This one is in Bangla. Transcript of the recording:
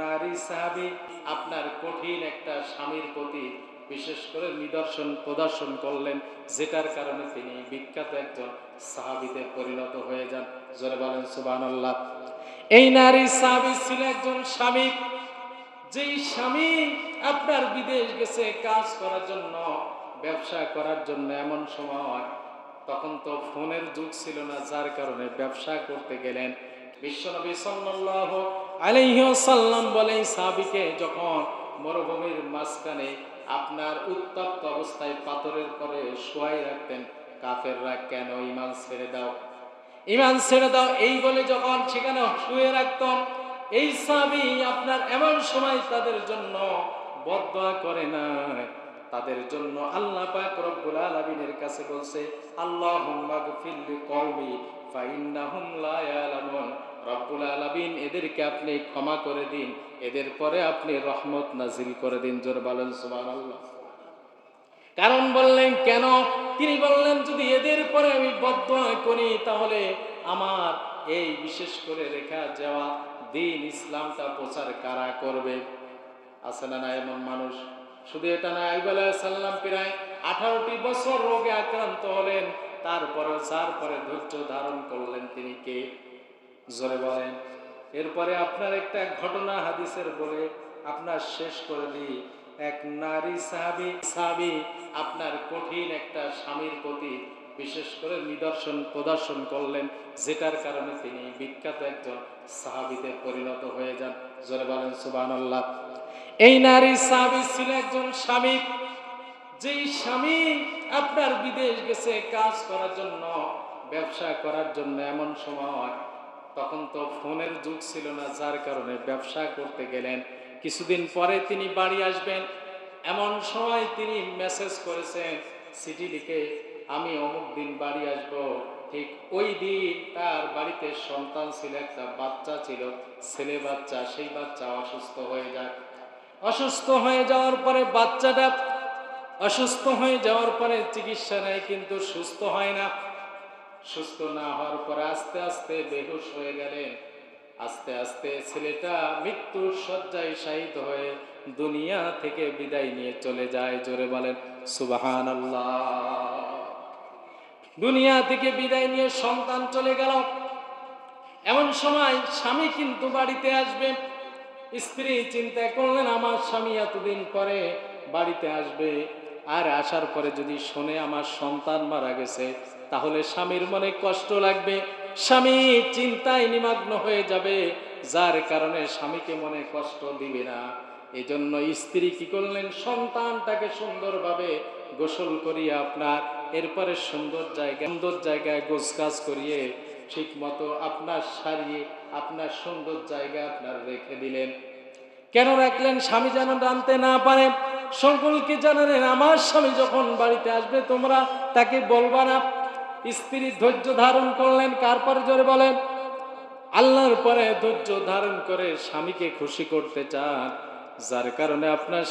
নারী সাহাবি আপনার কঠিন একটা স্বামীর প্রতি বিশেষ করে নিদর্শন প্রদর্শন করলেন, যেটার কারণে তিনি বিখ্যাত একজন সাহাবিতে পরিণত হয়ে যান। জোরে বলেন সুবান এই নারী সাহাবি ছিল একজন স্বামী। যেই স্বামী আপনার বিদেশ গেছে কাজ করার জন্য, ব্যবসা করার জন্য এমন সময়, তখন তো ফোনের যুগ ছিল না, যার কারণে ব্যবসা করতে গেলেন। বিশ্বনবী সাল্লাল্লাহু আলাইহি সাল্লাম বলেন, সাহাবীকে যখন মরুভূমির মাঝখানে আপনার উত্তপ্ত অবস্থায় পাথরের পরে শোয়াই রাখতেন, কাফেররা কেন ইমান ছেড়ে দাও? ইমান ছেড়ে দাও, এই বলে যখন সেখানে শুয়ে রাখতাম এই সাবি আপনার এমন সময় তাদের জন্য বদয়া করে না তাদের জন্য আল্লাহ পাক রব্বুল আলামিনের কাছে বলছে, আল্লাহুম্মা গফিরলি কওমি ফাইন্নাহুম লা ইয়ালামুন। রব্বুল আলামিন এদেরকে আপনি ক্ষমা করে দিন, এদের পরে আপনি রহমত নাজিল করে দিন, জোর বলেন সুবহানাল্লাহ। কারণ বললেন কেন? তিনি বললেন, যদি এদের পরে আমি বদয়া করি, তাহলে আমার এই বিশেষ করে রেখা যাওয়া দিন ইসলামটা প্রচার কারা করবে? আছে না এমন মানুষ? শুধু এটা না, আইব সাল্লাম প্রায় আঠারোটি বছর রোগে আক্রান্ত হলেন তারপরে যার পরে ধৈর্য ধারণ করলেন তিনি কে? জোরে বলেন। এরপরে আপনার একটা ঘটনা হাদিসের বলে আপনার শেষ করে দিই। এক নারী সাহাবি সাহাবি আপনার কঠিন একটা স্বামীর প্রতি বিশেষ করে নিদর্শন, প্রদর্শন করলেন, যেটার কারণে তিনি বিখ্যাত একজন সাহাবিতে পরিণত হয়ে যান। জোরে বলেন সুবান আল্লাহ এই নারী সাহাবি ছিল একজন স্বামী। যেই স্বামী আপনার বিদেশ গেছে কাজ করার জন্য, ব্যবসা করার জন্য এমন সময়, তখন তো ফোনের যুগ ছিল না, যার কারণে ব্যবসা করতে গেলেন। কিছুদিন পরে তিনি বাড়ি আসবেন। এমন সময় তিনি মেসেজ করেছেন চিঠি লিখে আমি অমুক দিন বাড়ি আসব। ঠিক ওই দিন তার বাড়িতে সন্তান ছিল, একটা বাচ্চা ছিল, ছেলে বাচ্চা, সেই বাচ্চা অসুস্থ হয়ে যায়। অসুস্থ হয়ে যাওয়ার পরে বাচ্চাটা অসুস্থ হয়ে যাওয়ার পরে চিকিৎসা নেয়, কিন্তু সুস্থ হয় না। সুস্থ না হওয়ার পরে আস্তে আস্তে বেহুশ হয়ে গেলেন। আস্তে আস্তে ছেলেটা মৃত্যুর শয্যায় শাহিদ হয়ে দুনিয়া থেকে বিদায় নিয়ে চলে যায়, জোরে বলেন সুবাহান দুনিয়া থেকে বিদায় নিয়ে সন্তান চলে গেল। এমন সময় স্বামী কিন্তু বাড়িতে আসবে। স্ত্রী চিন্তা করলেন, আমার স্বামী এতদিন পরে বাড়িতে আসবে। আর আসার পরে যদি শোনে আমার সন্তান মারা গেছে, তাহলে স্বামীর মনে কষ্ট লাগবে। স্বামী চিন্তায় নিমগ্ন হয়ে যাবে। যার কারণে স্বামীকে মনে কষ্ট দিবে না। এই জন্য স্ত্রী কি করলেন? সন্তানটাকে সুন্দরভাবে গোসল করিয়ে আপনার এরপরে সুন্দর জায়গা সুন্দর জায়গায় গোছগাছ করিয়ে ঠিক মতো আপনার সারিয়ে, আপনার সুন্দর জায়গা আপনার রেখে দিলেন। কেন রাখলেন? স্বামী যেন জানতে না পারে। সকলকে জানালেন আমার স্বামী যখন বাড়িতে আসবে, তোমরা তাকে বলবা না। স্ত্রী ধৈর্য ধারণ করলেন, কার পরে জোরে বলেন? আল্লাহর পরে ধৈর্য ধারণ করে স্বামীকে খুশি করতে চান। যার কারণে আপনার